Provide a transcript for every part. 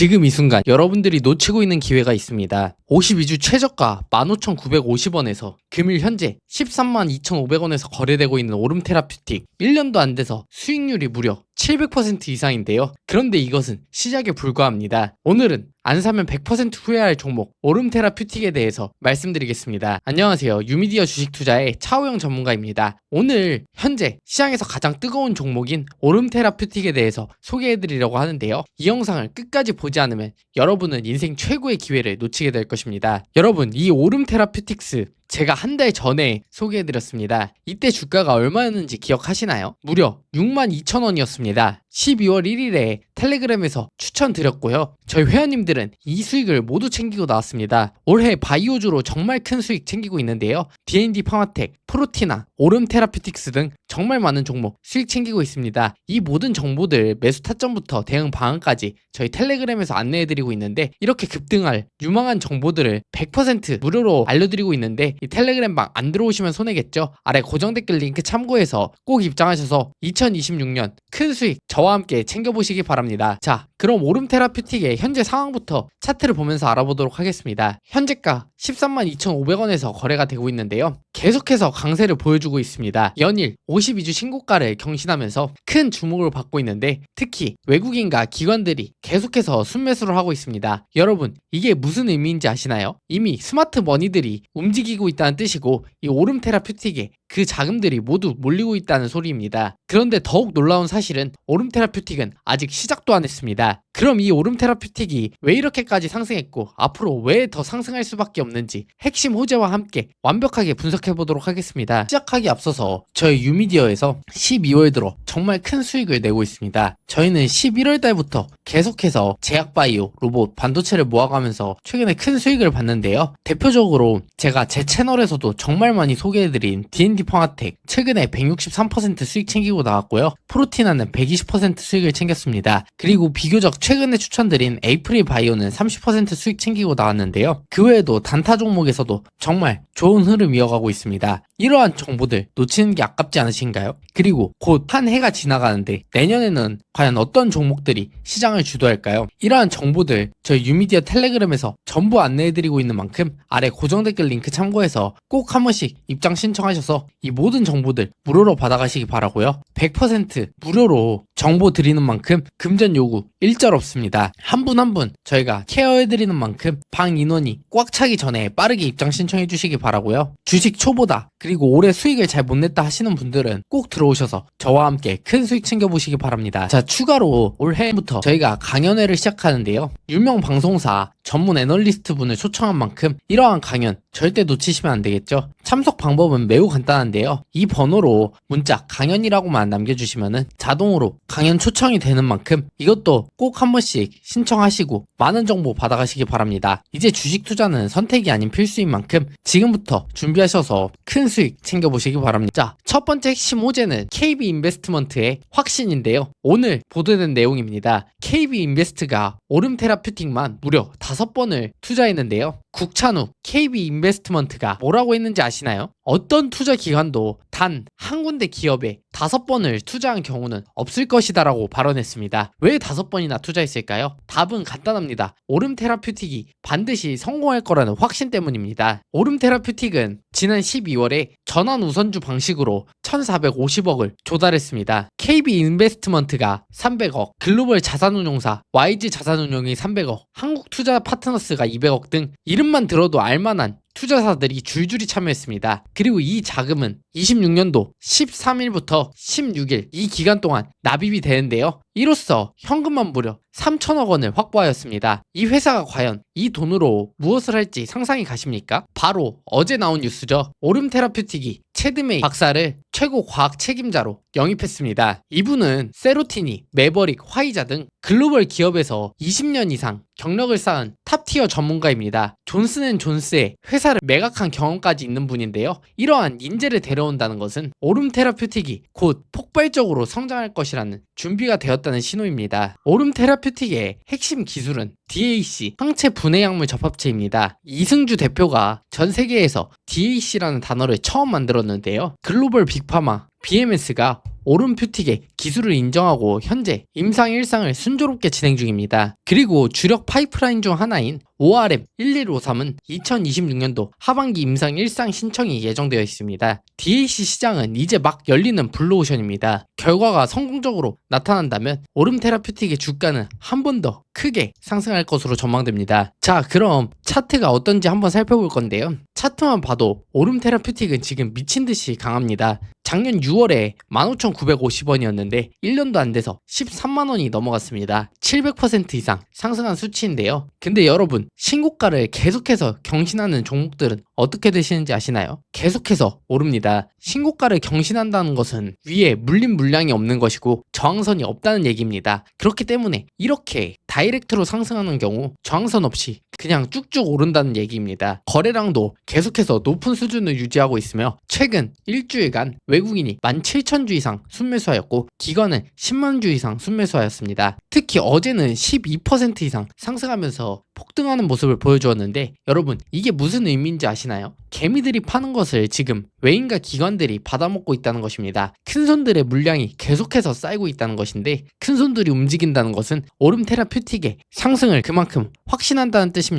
지금 이 순간 여러분들이 놓치고 있는 기회가 있습니다. 52주 최저가 15,950원에서 금일 현재 13만 2,500원에서 거래되고 있는 오름 테라퓨틱 1년도 안 돼서 수익률이 무려 700% 이상인데요. 그런데 이것은 시작에 불과합니다. 오늘은 안 사면 100% 후회할 종목 오름 테라퓨틱에 대해서 말씀드리겠습니다. 안녕하세요. 유미디어 주식 투자의 차우영 전문가입니다. 오늘 현재 시장에서 가장 뜨거운 종목인 오름 테라퓨틱에 대해서 소개해드리려고 하는데요. 이 영상을 끝까지 보지 않으면 여러분은 인생 최고의 기회를 놓치게 될 것입니다. 여러분, 이 오름 테라퓨틱스 제가 한 달 전에 소개해드렸습니다. 이때 주가가 얼마였는지 기억하시나요? 무려 62,000원이었습니다. 12월 1일에 텔레그램에서 추천드렸고요. 저희 회원님들은 이 수익을 모두 챙기고 나왔습니다. 올해 바이오주로 정말 큰 수익 챙기고 있는데요. D&D 파마텍, 프로티나, 오름 테라피틱스 등 정말 많은 종목 수익 챙기고 있습니다. 이 모든 정보들 매수 타점부터 대응 방안까지 저희 텔레그램에서 안내해드리고 있는데 이렇게 급등할 유망한 정보들을 100% 무료로 알려드리고 있는데 이 텔레그램 방 안 들어오시면 손해겠죠? 아래 고정 댓글 링크 참고해서 꼭 입장하셔서 2026년 큰 수익 저와 함께 챙겨보시기 바랍니다. 자, 그럼 오름 테라퓨틱의 현재 상황부터 차트를 보면서 알아보도록 하겠습니다. 현재가 13만 2,500원에서 거래가 되고 있는데요. 계속해서 강세를 보여주고 있습니다. 연일 52주 신고가를 경신하면서 큰 주목을 받고 있는데 특히 외국인과 기관들이 계속해서 순매수를 하고 있습니다. 여러분, 이게 무슨 의미인지 아시나요? 이미 스마트 머니들이 움직이고 있다는 뜻이고 이 오름 테라퓨틱에 그 자금들이 모두 몰리고 있다는 소리입니다. 그런데 더욱 놀라운 사실은 오름 테라퓨틱은 아직 시작도 안 했습니다. 그럼 이 오름 테라퓨틱이 왜 이렇게까지 상승했고 앞으로 왜 더 상승할 수밖에 없는지 핵심 호재와 함께 완벽하게 분석 해 보도록 하겠습니다. 시작하기 앞서서 저희 유미디어에서 12월 들어 정말 큰 수익을 내고 있습니다. 저희는 11월 달부터 계속해서 제약바이오, 로봇, 반도체를 모아가면서 최근에 큰 수익을 봤는데요. 대표적으로 제가 제 채널에서도 정말 많이 소개해드린 D&D 펑아텍 최근에 163% 수익 챙기고 나왔고요. 프로티나는 120% 수익을 챙겼습니다. 그리고 비교적 최근에 추천드린 에이프릴 바이오는 30% 수익 챙기고 나왔는데요. 그 외에도 단타 종목에서도 정말 좋은 흐름 이어가고 있습니다. 이러한 정보들 놓치는 게 아깝지 않으신가요? 그리고 곧 한 해가 지나가는데 내년에는 과연 어떤 종목들이 시장을 주도할까요? 이러한 정보들 저희 유미디어 텔레그램에서 전부 안내해드리고 있는 만큼 아래 고정 댓글 링크 참고해서 꼭 한 번씩 입장 신청하셔서 이 모든 정보들 무료로 받아가시기 바라고요. 100% 무료로 정보 드리는 만큼 금전 요구 일절 없습니다. 한 분 한 분 저희가 케어해드리는 만큼 방 인원이 꽉 차기 전에 빠르게 입장 신청해 주시기 바라고요. 주식 초보다 그리고 올해 수익을 잘 못 냈다 하시는 분들은 꼭 들어오셔서 저와 함께 큰 수익 챙겨보시기 바랍니다. 자 추가로 올해부터 저희가 강연회를 시작하는데요. 유명 방송사 전문 애널리스트 분을 초청한 만큼 이러한 강연 절대 놓치시면 안 되겠죠. 참석 방법은 매우 간단한데요. 이 번호로 문자 강연이라고만 남겨주시면 자동으로 강연 초청이 되는 만큼 이것도 꼭 한 번씩 신청하시고 많은 정보 받아가시기 바랍니다. 이제 주식 투자는 선택이 아닌 필수인 만큼 지금부터 준비하셔서 큰 수익 챙겨보시기 바랍니다. 자, 첫 번째 핵심 호재는 KB 인베스트먼트의 확신인데요. 오늘 보도된 내용입니다. KB 인베스트가 오름 테라퓨틱만 무려 5번을 투자했는데요. 국찬후 KB 인베스트먼트가 뭐라고 했는지 아시나요? 어떤 투자 기관도 단 한 군데 기업에 다섯 번을 투자한 경우는 없을 것이다라고 발언했습니다. 왜 다섯 번이나 투자했을까요? 답은 간단합니다. 오름 테라퓨틱이 반드시 성공할 거라는 확신 때문입니다. 오름 테라퓨틱은 지난 12월에 전환 우선주 방식으로 1,450억을 조달했습니다. KB 인베스트먼트가 300억, 글로벌 자산운용사 YG 자산운용이 300억, 한국투자 파트너스가 200억 등 이름만 들어도 알만한 투자사들이 줄줄이 참여했습니다. 그리고 이 자금은 26년도 13일부터 16일 이 기간 동안 납입이 되는데요. 이로써 현금만 무려 3천억 원을 확보하였습니다. 이 회사가 과연 이 돈으로 무엇을 할지 상상이 가십니까? 바로 어제 나온 뉴스죠. 오름 테라퓨틱이 체드메이 박사를 최고 과학 책임자로 영입했습니다. 이분은 세로티니, 메버릭, 화이자 등 글로벌 기업에서 20년 이상 경력을 쌓은 탑티어 전문가입니다. 존슨앤존스의 회사를 매각한 경험까지 있는 분인데요. 이러한 인재를 데려온다는 것은 오름 테라퓨틱이 곧 폭발적으로 성장할 것이라는 준비가 되었다는 신호입니다. 오름 테라퓨틱의 핵심 기술은 DAC, 항체 분해 약물 접합체입니다. 이승주 대표가 전 세계에서 DAC라는 단어를 처음 만들었는데요. 글로벌 빅파마 BMS가 오름 퓨틱의 기술을 인정하고 현재 임상 1상을 순조롭게 진행 중입니다. 그리고 주력 파이프라인 중 하나인 ORM 1153은 2026년도 하반기 임상 1상 신청이 예정되어 있습니다. DAC 시장은 이제 막 열리는 블루오션입니다. 결과가 성공적으로 나타난다면 오름 테라퓨틱의 주가는 한 번 더 크게 상승할 것으로 전망됩니다. 자, 그럼 차트가 어떤지 한번 살펴볼 건데요. 차트만 봐도 오름 테라퓨틱은 지금 미친 듯이 강합니다. 작년 6월에 15,950원이었는데 1년도 안 돼서 13만 원이 넘어갔습니다. 700% 이상 상승한 수치인데요. 근데 여러분 신고가를 계속해서 경신하는 종목들은 어떻게 되시는지 아시나요? 계속해서 오릅니다. 신고가를 경신한다는 것은 위에 물린 물량이 없는 것이고 저항선이 없다는 얘기입니다. 그렇기 때문에 이렇게 다이렉트로 상승하는 경우 저항선 없이 그냥 쭉쭉 오른다는 얘기입니다. 거래량도 계속해서 높은 수준을 유지하고 있으며 최근 일주일간 외국인이 17,000주 이상 순매수하였고 기관은 10만 주 이상 순매수하였습니다. 특히 어제는 12% 이상 상승하면서 폭등하는 모습을 보여주었는데 여러분 이게 무슨 의미인지 아시나요? 개미들이 파는 것을 지금 외인과 기관들이 받아먹고 있다는 것입니다. 큰 손들의 물량이 계속해서 쌓이고 있다는 것인데 큰 손들이 움직인다는 것은 오름 테라퓨틱의 상승을 그만큼 확신한다는 뜻입니다.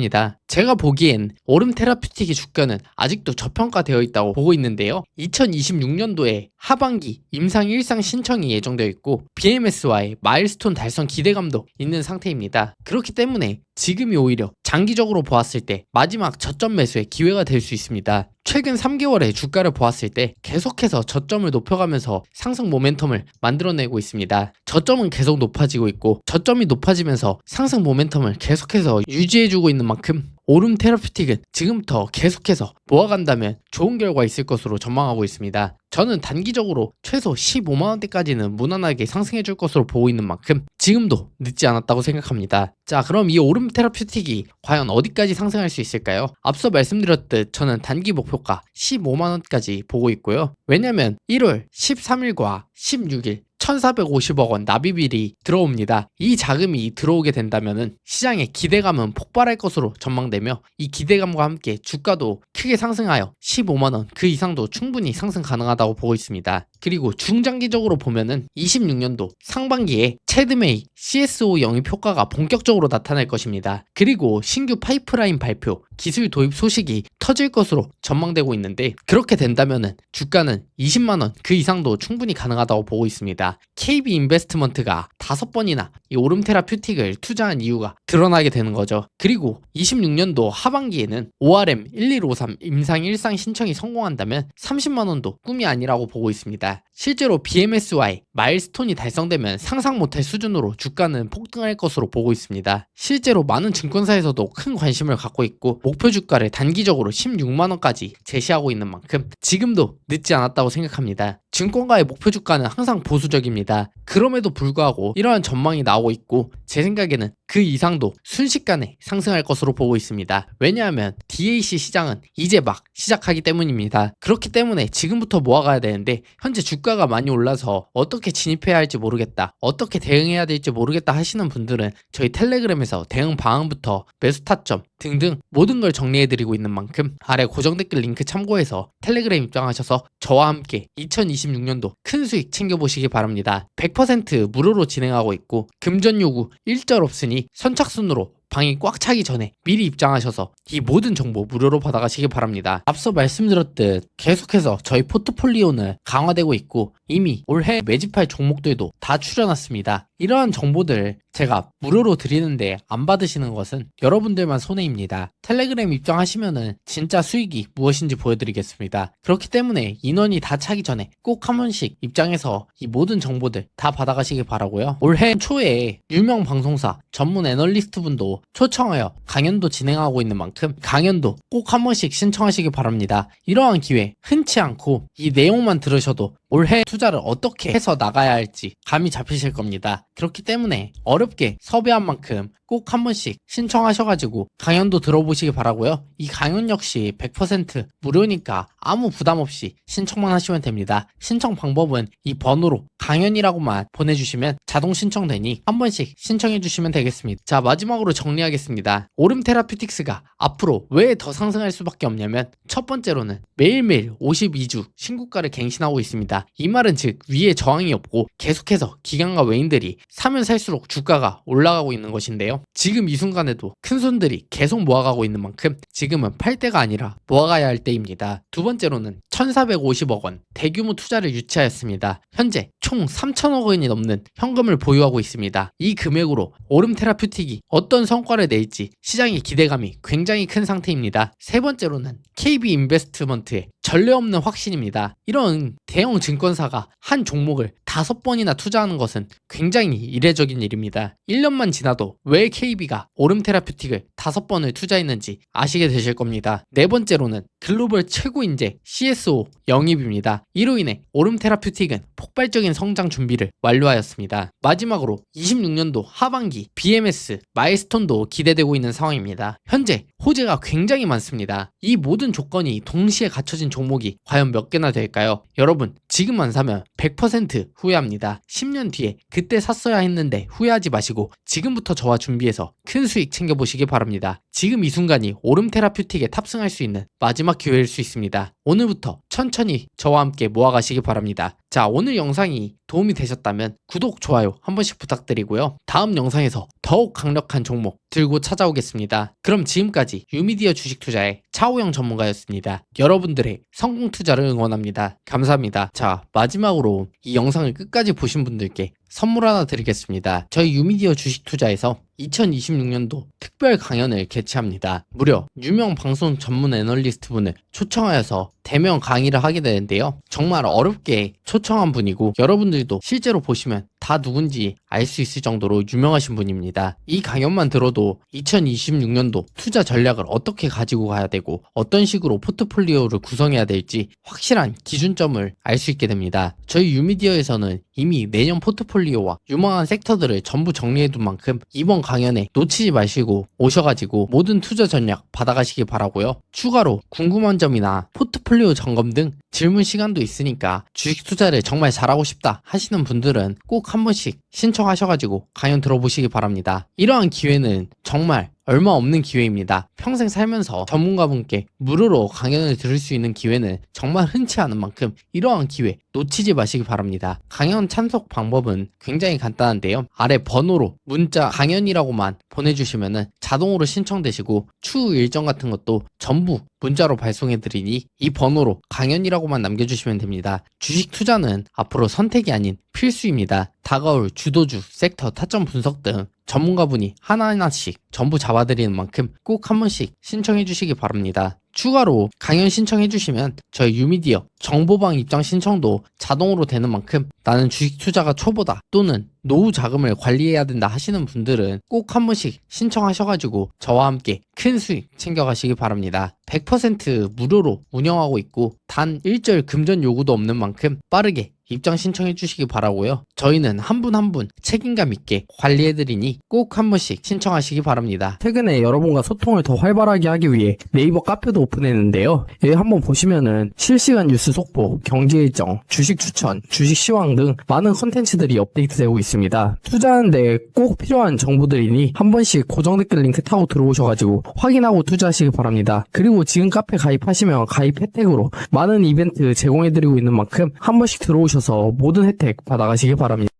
제가 보기엔 오름 테라퓨틱의 주가는 아직도 저평가되어 있다고 보고 있는데요. 2026년도에 하반기 임상 1상 신청이 예정되어 있고 BMS와의 마일스톤 달성 기대감도 있는 상태입니다. 그렇기 때문에 지금이 오히려 장기적으로 보았을 때 마지막 저점 매수의 기회가 될 수 있습니다. 최근 3개월의 주가를 보았을 때 계속해서 저점을 높여가면서 상승 모멘텀을 만들어내고 있습니다. 저점은 계속 높아지고 있고 저점이 높아지면서 상승 모멘텀을 계속해서 유지해주고 있는 만큼 오름 테라퓨틱은 지금부터 계속해서 모아간다면 좋은 결과 있을 것으로 전망하고 있습니다. 저는 단기적으로 최소 15만 원대까지는 무난하게 상승해 줄 것으로 보고 있는 만큼 지금도 늦지 않았다고 생각합니다. 자, 그럼 이 오름 테라퓨틱이 과연 어디까지 상승할 수 있을까요? 앞서 말씀드렸듯 저는 단기 목표가 15만 원까지 보고 있고요. 왜냐면 1월 13일과 16일 1,450억 원 납입일이 들어옵니다. 이 자금이 들어오게 된다면 시장의 기대감은 폭발할 것으로 전망되며 이 기대감과 함께 주가도 크게 상승하여 15만 원 그 이상도 충분히 상승 가능하다고 보고 있습니다. 그리고 중장기적으로 보면은 26년도 상반기에 체드메이 CSO 영입 효과가 본격적으로 나타날 것입니다. 그리고 신규 파이프라인 발표, 기술 도입 소식이 터질 것으로 전망되고 있는데 그렇게 된다면은 주가는 20만 원 그 이상도 충분히 가능하다고 보고 있습니다. KB 인베스트먼트가 다섯 번이나 이 오름 테라퓨틱을 투자한 이유가 드러나게 되는 거죠. 그리고 26년도 하반기에는 ORM 1153 임상 1상 신청이 성공한다면 30만 원도 꿈이 아니라고 보고 있습니다. 실제로 BMSY 마일스톤이 달성되면 상상 못할 수준으로 주가는 폭등할 것으로 보고 있습니다. 실제로 많은 증권사에서도 큰 관심을 갖고 있고 목표 주가를 단기적으로 16만 원까지 제시하고 있는 만큼 지금도 늦지 않았다고 생각합니다. 증권가의 목표 주가는 항상 보수적입니다. 그럼에도 불구하고 이러한 전망이 나오고 있고 제 생각에는 그 이상도 순식간에 상승할 것으로 보고 있습니다. 왜냐하면 DAC 시장은 이제 막 시작하기 때문입니다. 그렇기 때문에 지금부터 모아가야 되는데 현재 주가가 많이 올라서 어떻게 진입해야 할지 모르겠다. 어떻게 대응해야 될지 모르겠다 하시는 분들은 저희 텔레그램에서 대응 방안부터 매수 타점 등등 모든 걸 정리해드리고 있는 만큼 아래 고정 댓글 링크 참고해서 텔레그램 입장하셔서 저와 함께 2026년도 큰 수익 챙겨보시기 바랍니다. 100% 무료로 진행하고 있고 금전 요구 일절 없으니 선착순으로 방이 꽉 차기 전에 미리 입장하셔서 이 모든 정보 무료로 받아가시기 바랍니다. 앞서 말씀드렸듯 계속해서 저희 포트폴리오는 강화되고 있고 이미 올해 매집할 종목들도 다 추려놨습니다. 이러한 정보들 제가 무료로 드리는데 안 받으시는 것은 여러분들만 손해입니다. 텔레그램 입장하시면은 진짜 수익이 무엇인지 보여드리겠습니다. 그렇기 때문에 인원이 다 차기 전에 꼭 한 번씩 입장해서 이 모든 정보들 다 받아가시기 바라고요. 올해 초에 유명 방송사 전문 애널리스트 분도 초청하여 강연도 진행하고 있는 만큼 강연도 꼭 한 번씩 신청하시기 바랍니다. 이러한 기회 흔치 않고 이 내용만 들으셔도 올해 투자를 어떻게 해서 나가야 할지 감이 잡히실 겁니다. 그렇기 때문에 어렵게 섭외한 만큼 꼭 한 번씩 신청하셔가지고 강연도 들어보시기 바라고요. 이 강연 역시 100% 무료니까 아무 부담 없이 신청만 하시면 됩니다. 신청 방법은 이 번호로 강연이라고만 보내주시면 자동 신청되니 한 번씩 신청해 주시면 되겠습니다. 자 마지막으로 정리하겠습니다. 오름 테라피틱스가 앞으로 왜 더 상승할 수밖에 없냐면 첫 번째로는 매일매일 52주 신고가를 갱신하고 있습니다. 이 말은 즉 위에 저항이 없고 계속해서 기관과 외인들이 사면 살수록 주가가 올라가고 있는 것인데요. 지금 이 순간에도 큰 손들이 계속 모아가고 있는 만큼 지금은 팔 때가 아니라 모아가야 할 때입니다. 두 번째로는 1450억 원 대규모 투자를 유치하였습니다. 현재 총 3천억 원이 넘는 현금을 보유하고 있습니다. 이 금액으로 오름 테라퓨틱이 어떤 성과를 낼지 시장의 기대감이 굉장히 큰 상태입니다. 세 번째로는 KB 인베스트먼트의 전례 없는 확신입니다. 이런 대형 증권사가 한 종목을 다섯 번이나 투자하는 것은 굉장히 이례적인 일입니다. 1년만 지나도 왜 KB가 오름 테라퓨틱을 다섯 번을 투자했는지 아시게 되실 겁니다. 네 번째로는 글로벌 최고 인재 CSO 영입입니다. 이로 인해 오름 테라퓨틱은 폭발적인 성장 준비를 완료하였습니다. 마지막으로 26년도 하반기 BMS 마일스톤도 기대되고 있는 상황입니다. 현재 호재가 굉장히 많습니다. 이 모든 조건이 동시에 갖춰진 종목이 과연 몇 개나 될까요? 여러분 지금 안 사면 100% 후회합니다. 10년 뒤에 그때 샀어야 했는데 후회하지 마시고 지금부터 저와 준비해서 큰 수익 챙겨보시기 바랍니다. 지금 이 순간이 오름 테라퓨틱에 탑승할 수 있는 마지막 기회일 수 있습니다. 오늘부터 천천히 저와 함께 모아가시기 바랍니다. 자, 오늘 영상이 도움이 되셨다면 구독, 좋아요 한 번씩 부탁드리고요. 다음 영상에서 더욱 강력한 종목 들고 찾아오겠습니다. 그럼 지금까지 유미디어 주식 투자의 차오영 전문가였습니다. 여러분들의 성공 투자를 응원합니다. 감사합니다. 자, 마지막으로 이 영상을 끝까지 보신 분들께 선물 하나 드리겠습니다. 저희 유미디어 주식 투자에서 2026년도 특별 강연을 개최합니다. 무려 유명 방송 전문 애널리스트 분을 초청하여서 대면 강의를 하게 되는데요. 정말 어렵게 초청한 분이고 여러분들도 실제로 보시면 다 누군지 알 수 있을 정도로 유명하신 분입니다. 이 강연만 들어도 2026년도 투자 전략을 어떻게 가지고 가야 되고 어떤 식으로 포트폴리오를 구성해야 될지 확실한 기준점을 알 수 있게 됩니다. 저희 유미디어에서는 이미 내년 포트폴리오와 유망한 섹터들을 전부 정리해둔 만큼 이번 강연 에 놓치지 마시고 오셔가지고 모든 투자 전략 받아가시기 바라고요. 추가로 궁금한 점이나 포트폴리오 점검 등 질문 시간도 있으니까 주식 투자를 정말 잘하고 싶다 하시는 분들은 꼭 한 번씩 신청하셔가지고 강연 들어보시기 바랍니다. 이러한 기회는 정말 얼마 없는 기회입니다. 평생 살면서 전문가분께 무료로 강연을 들을 수 있는 기회는 정말 흔치 않은 만큼 이러한 기회 놓치지 마시기 바랍니다. 강연 참석 방법은 굉장히 간단한데요. 아래 번호로 문자 강연이라고만 보내주시면 자동으로 신청되시고 추후 일정 같은 것도 전부 문자로 발송해드리니 이 번호로 강연이라고만 남겨주시면 됩니다. 주식 투자는 앞으로 선택이 아닌 필수입니다. 다가올 주도주, 섹터, 타점 분석 등 전문가분이 하나하나씩 전부 잡아드리는 만큼 꼭 한 번씩 신청해 주시기 바랍니다. 추가로 강연 신청해 주시면 저희 유미디어 정보방 입장 신청도 자동으로 되는 만큼 나는 주식 투자가 초보다 또는 노후 자금을 관리해야 된다 하시는 분들은 꼭 한 번씩 신청하셔가지고 저와 함께 큰 수익 챙겨가시기 바랍니다. 100% 무료로 운영하고 있고 단 1절 금전 요구도 없는 만큼 빠르게 입장 신청해 주시기 바라고요. 저희는 한 분 한분 책임감 있게 관리해 드리니 꼭 한 번씩 신청하시기 바랍니다. 최근에 여러분과 소통을 더 활발하게 하기 위해 네이버 카페도 오픈했는데요. 여기 한번 보시면은 실시간 뉴스 속보, 경제 일정, 주식 추천, 주식 시황 등 많은 컨텐츠들이 업데이트되고 있습니다. 투자하는데 꼭 필요한 정보들이니 한 번씩 고정 댓글 링크 타고 들어오셔가지고 확인하고 투자하시기 바랍니다. 그리고 지금 카페 가입하시면 가입 혜택으로 많은 이벤트 제공해드리고 있는 만큼 한 번씩 들어오셔서 모든 혜택 받아가시기 바랍니다.